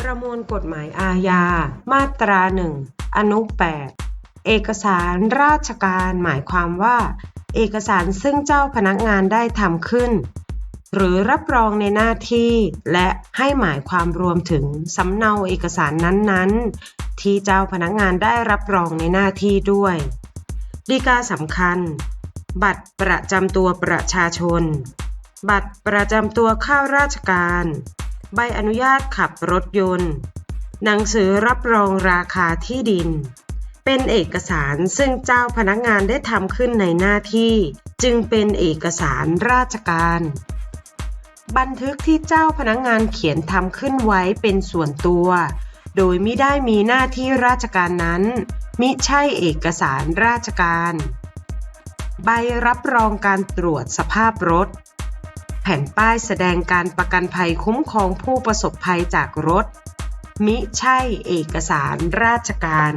ประมวลกฎหมายอาญา มาตราหนึ่งอนุ 8 เอกสารราชการหมายความว่า เอกสารซึ่งเจ้าพนักงานได้ทำขึ้น หรือรับรองในหน้าที่และให้หมายความรวมถึงสำเนาเอกสารนั้นๆ ที่เจ้าพนักงานได้รับรองในหน้าที่ด้วยฎีกาสำคัญ บัตรประจำตัวประชาชน บัตรประจำตัวข้าราชการ ใบอนุญาตขับรถยนต์ หนังสือรับรองราคาที่ดิน เป็นเอกสารซึ่งเจ้าพนักงานได้ทำขึ้นในหน้าที่ จึงเป็นเอกสารราชการ บันทึกที่เจ้าพนักงานเขียนทำขึ้นไว้เป็นส่วนตัว โดยไม่ได้มีหน้าที่ราชการนั้น มิใช่เอกสารราชการ ใบรับรองการตรวจสภาพรถ ผ่นป้ายแสดงการประกันภัยคุ้มครองผู้ประสบภัยจากรถ มิใช่เอกสารราชการ